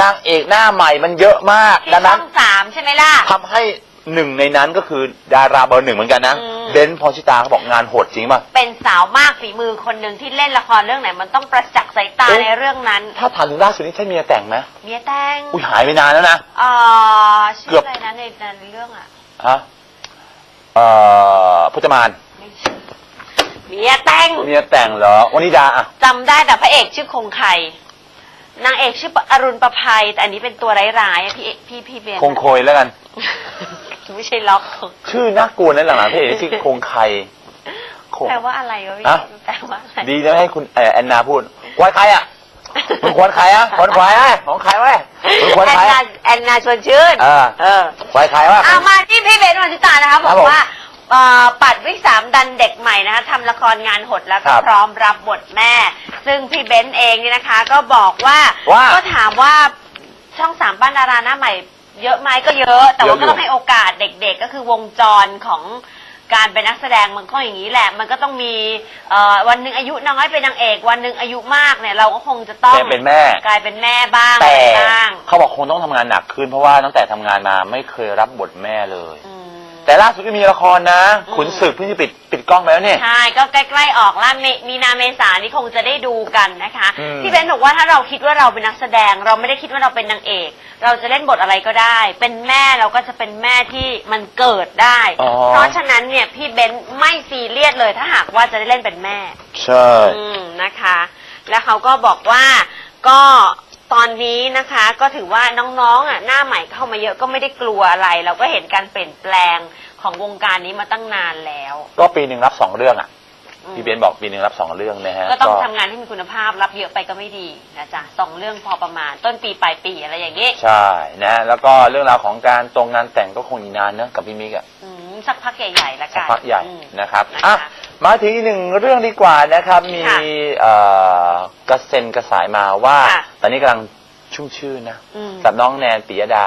นางเอกหน้าใหม่มันเยอะมากที่ดังช่นั้อน งสามใช่ไหมล่ะ ทำให้หนึ่งในนั้นก็คือดาราเบอร์หนึ่งเหมือนกันนะ อืม เบนซ์พรชิตาเขาบอกงานโหดจริงป่ะ เป็นสาวมากฝีมือคนหนึ่งที่เล่นละครเรื่องไหน มันต้องประจักษ์สายตาเอ๊ะ ในเรื่องนั้น ถ้าถามถึงล่าสุดนี้ใช่เมียแต่งไหมเมียแต่งอุ้ยหายไปนานแล้วนะ เอ่อเกืชื่ออบ อะไรนะในในเรื่องอะฮะเอ่อพุทธมานไม่ใช่เมียแต่งเมียแต่งเหรอวนิดาอะจำได้แต่พระเอกชื่อคงไข่ นางเอกชื่ออรุณประภัยแต่อันนี้เป็นตัวร้ายๆอะพี่เอกพี่พี่เบนคงโคยแล้วกัน ไม่ใช่ล็อกชื่อน่ากลัวนั่นหลังๆพี่เอกชื่อคงไคคง แปลว่าอะไรวะพี่ฮะแปลว่าอะไรดีนะให้คุณเอ่อแอนนาพูดควายใครอะมึงควรใครอะควรควายไอ้ของใครวะมึงควรแอนใครนาอะ แอนนาชวนชื่นเออ เออควายใครวะ เอามาที่พี่เบนวันชิตานะคะบครัอบกผมว่าเอ่อปัดวิกสามดันเด็กใหม่นะคะทำละครงานหดแล้วคก็รับ พร้อมรับบทแม่ ซึ่งพี่เบนเองเนี่ยนะคะ ก็บอกว่าว่า ก็ถามว่าช่องสามบ้านดาราหน้าใหม่ เยอะไหมก็เยอะ แต่ว่าเยอะอยู่ก็ต้องให้โอกาสเด็กๆ ก็คือวงจรของการเป็นนักแสดงมันก็อย่างนี้แหละ มันก็ต้องมีเอ่อวันหนึ่งอายุน้อยเป็นนางเอก วันหนึ่งอายุมากเนี่ยเราก็คงจะต้องแกเป็นแม่ กลายเป็นแม่บ้างแต่อะไรบ้าง เขาบอกคงต้องทำงานหนักขึ้นเพราะว่าตั้งแต่ทำงานมาไม่เคยรับบทแม่เลย อืม แต่ล่าสุดก็มีละครนะอืมขุนศึกเพิ่งจะปิดปิดกล้องไปแล้วเนี่ย ใช่ก็ใกล้ๆออกแล้วมีมีนาเมษานี่คงจะได้ดูกันนะคะอืม พี่เบนบอกว่าถ้าเราคิดว่าเราเป็นนักแสดง เราไม่ได้คิดว่าเราเป็นนางเอก เราจะเล่นบทอะไรก็ได้ เป็นแม่เราก็จะเป็นแม่ที่มันเกิดได้ อ๋อ เพราะฉะนั้นเนี่ยพี่เบนไม่ซีเรียสเลยถ้าหากว่าจะได้เล่นเป็นแม่ ใช่ อืมนะคะ แล้วเขาก็บอกว่าก็ต อนนี้นะคะ ก็ถือว่าน้องๆอะหน้าใหม่เข้ามาเยอะก็ไม่ได้กลัวอะไร เราก็เห็นการเปลี่ยนแปลงของวงการนี้มาตั้งนานแล้วก็ปีหนึ่งรับสองเรื่องอะอืมพี่เบนบอกปีหนึ่งรับสองเรื่องนะฮะก็ต้องทำงานที่มีคุณภาพรับเยอะไปก็ไม่ดีนะจ๊ะสองเรื่องพอประมาณ ต้นปีปลายปีอะไรอย่างนี้ใช่นะฮะแล้วก็เรื่องราวของการตรงงานแต่งก็คงอีกนานเนอะกับพี่มิกอะอืมสักพักใหญ่ๆละสักกันพักใหญ่อืมนะครับนะคะอะ มาถึงอีกหนึ่งเรื่องดีกว่านะครับ มีค่ะเอ่อกระเซ็นกระสายมาว่า ค่ะตอนนี้กำลังชุ่มชื่นนะอืม กับน้องแนนปิยดา